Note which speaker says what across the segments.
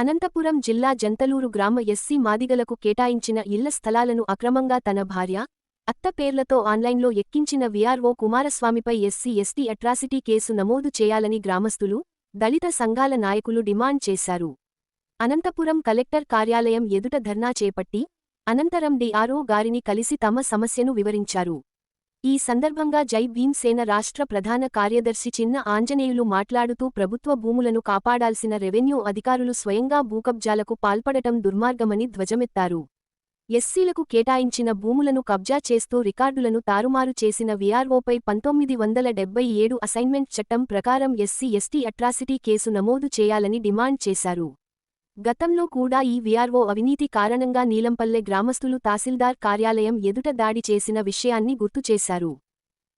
Speaker 1: అనంతపురం జిల్లా జంతలూరు గ్రామ ఎస్సీ మాదిగలకు కేటాయించిన ఇళ్ళ స్థలాలను అక్రమంగా తన భార్య అత్త పేర్లతో ఆన్లైన్లో ఎక్కించిన వీఆర్ఓ కుమారస్వామిపై ఎస్సీ ఎస్టీ అట్రాసిటీ కేసు నమోదు చేయాలని గ్రామస్తులు దళిత సంఘాల నాయకులు డిమాండ్ చేశారు. అనంతపురం కలెక్టర్ కార్యాలయం ఎదుట ధర్నా చేపట్టి అనంతరం డిఆర్ఓ గారిని కలిసి తమ సమస్యను వివరించారు. ఈ సందర్భంగా జై భీమ్సేన రాష్ట్ర ప్రధాన కార్యదర్శి చిన్న ఆంజనేయులు మాట్లాడుతూ ప్రభుత్వ భూములను కాపాడాల్సిన రెవెన్యూ అధికారులు స్వయంగా భూకబ్జాలకు పాల్పడటం దుర్మార్గమని ధ్వజమెత్తారు. ఎస్సీలకు కేటాయించిన భూములను కబ్జా చేస్తూ రికార్డులను తారుమారు చేసిన వీఆర్ఓపై పంతొమ్మిది వందల డెబ్బై ఏడు అసైన్మెంట్ చట్టం ప్రకారం ఎస్సీ ఎస్టీ అట్రాసిటీ కేసు నమోదు చేయాలని డిమాండ్ చేశారు. గతంలో కూడా ఈ వీఆర్ఓ అవినీతి కారణంగా నీలంపల్లె గ్రామస్తులు తహసీల్దార్ కార్యాలయం ఎదుట దాడి చేసిన విషయాన్ని గుర్తు చేశారు.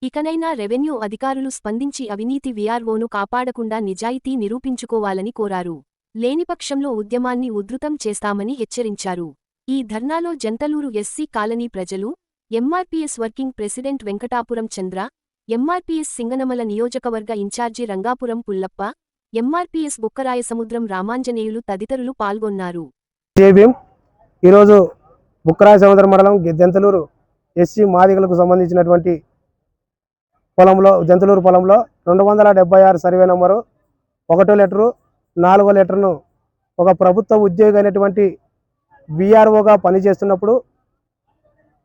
Speaker 1: ఇకనైనా రెవెన్యూ అధికారులు స్పందించి అవినీతి వీఆర్ఓను కాపాడకుండా నిజాయితీ నిరూపించుకోవాలని కోరారు. లేనిపక్షంలో ఉద్యమాన్ని ఉధృతం చేస్తామని హెచ్చరించారు. ఈ ధర్నాలో జంతలూరు ఎస్సీ కాలనీ ప్రజలు MRPS working president Venkatapuram Chandra MRPS Singanamala నియోజకవర్గ ఇన్ఛార్జి రంగాపురం పుల్లప్ప ఎంఆర్పీఎస్ బుక్కరాయసముద్రం రామాంజనేయులు తదితరులు పాల్గొన్నారు.
Speaker 2: ఈరోజు బుక్కరాయ సముద్ర మండలం గి- జంతలూరు ఎస్సీ మాదిగలకు సంబంధించినటువంటి పొలంలో జంతలూరు పొలంలో రెండు వందల డెబ్బై ఆరు సర్వే నంబరు ఒకటో లెటరు నాలుగో లెటర్ను ఒక ప్రభుత్వ ఉద్యోగి అయినటువంటి విఆర్ఓగా పనిచేస్తున్నప్పుడు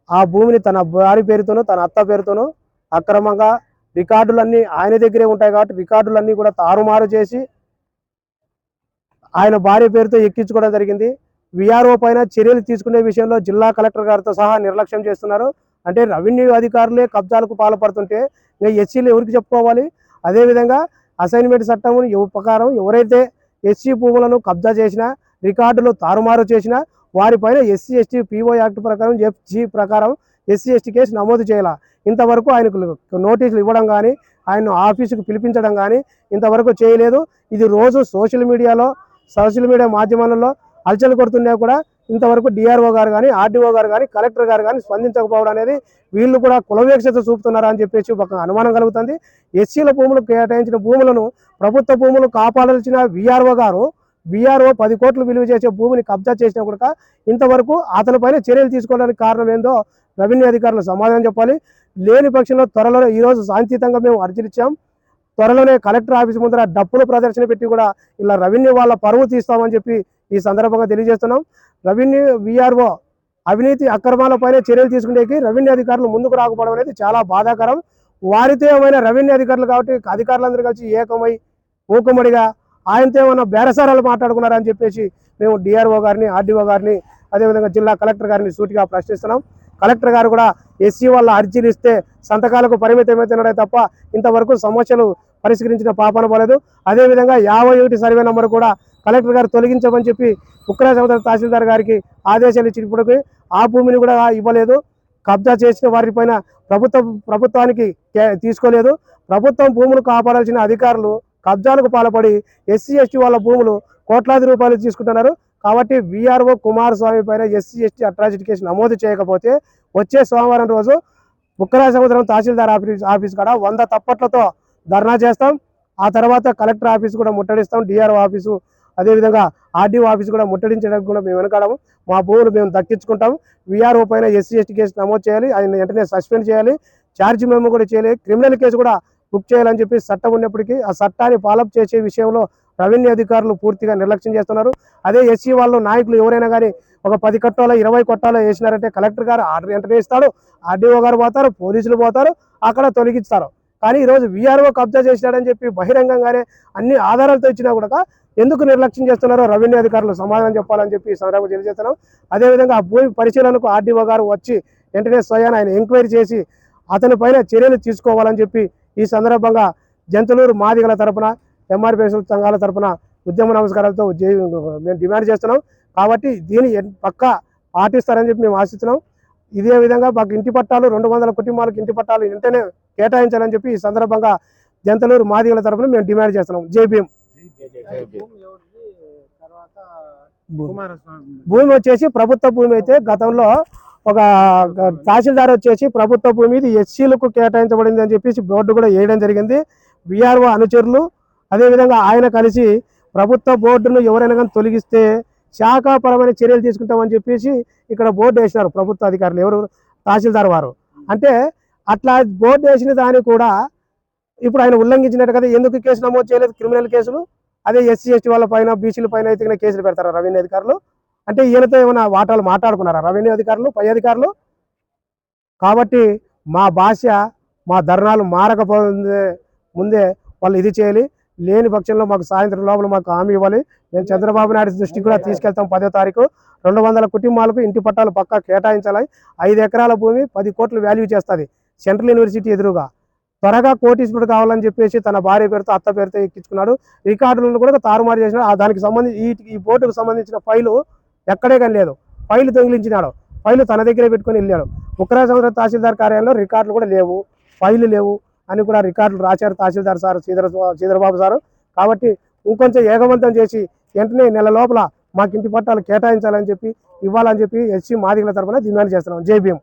Speaker 2: ఆ భూమిని తన భార్య పేరుతోనూ తన అత్త పేరుతోనూ అక్రమంగా రికార్డులన్నీ ఆయన దగ్గరే ఉంటాయి కాబట్టి రికార్డులన్నీ కూడా తారుమారు చేసి ఆయన భార్య పేరుతో ఎక్కించుకోవడం జరిగింది. విఆర్ఓ పైన చర్యలు తీసుకునే విషయంలో జిల్లా కలెక్టర్ గారితో సహా నిర్లక్ష్యం చేస్తున్నారు. అంటే రెవెన్యూ అధికారులే కబ్జాలకు పాల్పడుతుంటే ఇంకా ఎస్సీలు ఎవరికి చెప్పుకోవాలి? అదేవిధంగా అసైన్మెంట్ చట్టం ప్రకారం ఎవరైతే ఎస్సీ భూములను కబ్జా చేసినా రికార్డులు తారుమారు చేసినా వారిపైన ఎస్సీ ఎస్టీ పీఓ యాక్ట్ ప్రకారం ఎఫ్జీ ప్రకారం ఎస్సీ ఎస్టీ కేసు నమోదు చేయాల? ఇంతవరకు ఆయనకు నోటీసులు ఇవ్వడం కానీ ఆయన ఆఫీసుకు పిలిపించడం కానీ ఇంతవరకు చేయలేదు. ఇది రోజు సోషల్ మీడియాలో సోషల్ మీడియా మాధ్యమాలలో అలచలు కొడుతున్నా కూడా ఇంతవరకు డిఆర్ఓ గారు కానీ ఆర్డీఓ గారు కానీ కలెక్టర్ గారు కానీ స్పందించకపోవడం అనేది వీళ్ళు కూడా కులవేక్షత చూపుతున్నారా అని చెప్పేసి ఒక అనుమానం కలుగుతుంది. ఎస్సీల భూములు కేటాయించిన భూములను ప్రభుత్వ భూములు కాపాడాల్సిన విఆర్ఓ గారు విఆర్ఓ పది కోట్లు విలువ చేసే భూమిని కబ్జా చేసినా కూడా ఇంతవరకు అతనిపైన చర్యలు తీసుకోవడానికి కారణం ఏందో రెవెన్యూ అధికారులు సమాధానం చెప్పాలి. లేని పక్షంలో త్వరలోనే ఈరోజు శాంతియుతంగా మేము అర్జీలు త్వరలోనే కలెక్టర్ ఆఫీస్ ముందర డప్పులు ప్రదర్శన పెట్టి కూడా ఇలా రెవెన్యూ వాళ్ళ పరువు తీస్తామని చెప్పి ఈ సందర్భంగా తెలియజేస్తున్నాం. రెవెన్యూ విఆర్ఓ అవినీతి అక్రమాలపైన చర్యలు తీసుకునేకి రెవెన్యూ అధికారులు ముందుకు రాకపోవడం అనేది చాలా బాధాకరం. వారితో ఏమైనా రెవెన్యూ అధికారులు కాబట్టి అధికారులందరూ కలిసి ఏకమై మూకుమ్మడిగా ఆయనతో ఏమైనా బేరసారాలు మాట్లాడుకున్నారని చెప్పేసి మేము డిఆర్ఓ గారిని ఆర్డీఓ గారిని అదేవిధంగా జిల్లా కలెక్టర్ గారిని సూటిగా ప్రశ్నిస్తున్నాం. కలెక్టర్ గారు కూడా ఎస్సీ వాళ్ళ అర్జీలు ఇస్తే సంతకాలకు పరిమితమైతున్నాడే తప్ప ఇంతవరకు సమస్యలు పరిష్కరించిన పాపన పోలేదు. అదేవిధంగా యాభై ఒకటి సర్వే నెంబరు కూడా కలెక్టర్ గారు తొలగించమని చెప్పి ఉక్రా సముద్ర తహసీల్దార్ గారికి ఆదేశాలు ఇచ్చినప్పటికీ ఆ భూమిని కూడా ఇవ్వలేదు. కబ్జా చేసిన వారిపైన ప్రభుత్వం ప్రభుత్వానికి కే- తీసుకోలేదు. ప్రభుత్వం భూములు కాపాడాల్సిన అధికారులు కబ్జాలకు పాల్పడి ఎస్సీ ఎస్టీ వాళ్ళ భూములు కోట్లాది రూపాయలు తీసుకుంటున్నారు. కాబట్టి విఆర్ఓ కుమారస్వామి పైన ఎస్సీ ఎస్టీ అట్రాసిటీ కేసు నమోదు చేయకపోతే వచ్చే సోమవారం రోజు బుక్కరా సముద్రం తహసీల్దార్ ఆఫీస్ ఆఫీస్ కాడ వంద తప్పట్లతో ధర్నా చేస్తాం. ఆ తర్వాత కలెక్టర్ ఆఫీస్ కూడా ముట్టడిస్తాం. డిఆర్ఓ ఆఫీసు అదేవిధంగా ఆర్డీఓ ఆఫీస్ కూడా ముట్టడించడానికి కూడా మేము వెనకాడము. మా భూములు మేము దక్కించుకుంటాం. విఆర్ఓ పైన ఎస్సీ ఎస్టీ కేసు నమోదు చేయాలి. ఆయన వెంటనే సస్పెండ్ చేయాలి. ఛార్జ్ మేము కూడా చేయాలి. క్రిమినల్ కేసు కూడా బుక్ చేయాలని చెప్పి చట్టం ఉన్నప్పటికీ ఆ చట్టాన్ని ఫాలోఅప్ చేసే విషయంలో రెవెన్యూ అధికారులు పూర్తిగా నిర్లక్ష్యం చేస్తున్నారు. అదే ఎస్సీ వాళ్ళు నాయకులు ఎవరైనా కానీ ఒక పది కట్టాలో ఇరవై కొట్టాలో వేసినారంటే కలెక్టర్ గారు ఆర్డర్ ఎంటర్ ఇస్తాడు ఆర్డీఓ గారు పోతారు పోలీసులు పోతారు అక్కడ తొలగిస్తారు. కానీ ఈరోజు వీఆర్ఓ కబ్జా చేసినాడని చెప్పి బహిరంగంగానే అన్ని ఆధారాలతో ఇచ్చినా కూడా ఎందుకు నిర్లక్ష్యం చేస్తున్నారో రెవెన్యూ అధికారులు సమాధానం చెప్పాలని చెప్పి సందర్భంగా తెలియజేస్తున్నాం. అదేవిధంగా ఆ భూమి పరిశీలనకు ఆర్డీఓ గారు వచ్చి వెంటనే స్వయాన ఆయన ఎంక్వైరీ చేసి అతని పైన చర్యలు తీసుకోవాలని చెప్పి ఈ సందర్భంగా జంతులూరు మాదిగల తరపున ఎంఆర్పిఎస్ సంఘాల తరపున ఉద్యమ నమస్కారాలతో మేము డిమాండ్ చేస్తున్నాం. కాబట్టి దీన్ని పక్కా పాటిస్తారని చెప్పి మేము ఆశిస్తున్నాం. ఇదే విధంగా మాకు ఇంటి పట్టాలు రెండు వందల కుటుంబాలకు ఇంటి పట్టాలు వెంటనే కేటాయించాలని చెప్పి ఈ సందర్భంగా జంతలూరు మాదిగల తరపున మేము డిమాండ్ చేస్తున్నాం. జై భీమ్. భూమి. వచ్చేసి ప్రభుత్వ భూమి అయితే గతంలో ఒక తహసీల్దార్ వచ్చేసి ప్రభుత్వ భూమి ఇది ఎస్సీలకు కేటాయించబడింది అని చెప్పేసి బోర్డు కూడా వేయడం జరిగింది. విఆర్ఓ అనుచరులు అదేవిధంగా ఆయన కలిసి ప్రభుత్వ బోర్డును ఎవరైనా కానీ తొలగిస్తే శాఖాపరమైన చర్యలు తీసుకుంటామని చెప్పేసి ఇక్కడ బోర్డు వేసినారు ప్రభుత్వ అధికారులు. ఎవరు? తహసీల్దార్ వారు. అంటే అట్లా బోర్డు వేసిన దాన్ని కూడా ఇప్పుడు ఆయన ఉల్లంఘించినట్టు కదా ఎందుకు కేసు నమోదు చేయలేదు? క్రిమినల్ కేసులు? అదే ఎస్సీ ఎస్టీ వాళ్ళ పైన బీసీల పైన అయితే కేసులు పెడతారా రెవెన్యూ అధికారులు? అంటే ఈయనతో ఏమైనా వాటాలు మాట్లాడుకున్నారా రెవెన్యూ అధికారులు పై అధికారులు? కాబట్టి మా భాష మా ధర్నాలు మారకపోతే ముందే వాళ్ళు ఇది చేయాలి. లేని పక్షంలో మాకు సాయంత్రం లోపల మాకు హామీ ఇవ్వాలి. మేము చంద్రబాబు నాయుడు దృష్టికి కూడా తీసుకెళ్తాం పదో తారీఖు. రెండు వందల కుటుంబాలకు ఇంటి పట్టాలు పక్కా కేటాయించాలి. ఐదు ఎకరాల భూమి పది కోట్లు వాల్యూ చేస్తుంది. సెంట్రల్ యూనివర్సిటీ ఎదురుగా. త్వరగా కోటీశ్వరుడు కావాలని చెప్పేసి తన భార్య పేరుతో అత్త పేరుతో ఎక్కించుకున్నాడు. రికార్డులను కూడా తారుమారు చేసినాడు దానికి సంబంధించి ఈ ఈ బోర్డుకు సంబంధించిన ఫైలు ఎక్కడే కానీ లేదు. ఫైలు దొంగిలించినాడు. ఫైలు తన దగ్గరే పెట్టుకొని వెళ్ళాడు. ఉత్తరాసముద్ర తహసీల్దార్ కార్యాలయంలో రికార్డులు కూడా లేవు. ఫైలు లేవు. అని కూడా రికార్డులు రాశారు తహసీల్దార్ సార్ శ్రీధర శ్రీధరబాబు సారు. కాబట్టి ఇంకొంచెం ఏకవంతం చేసి వెంటనే నెల లోపల మాకు ఇంటి పట్టాలు కేటాయించాలని చెప్పి ఇవ్వాలని చెప్పి ఎస్సీ మాదిగల తరఫున డిమాండ్ చేస్తున్నాం. జై భీమ్.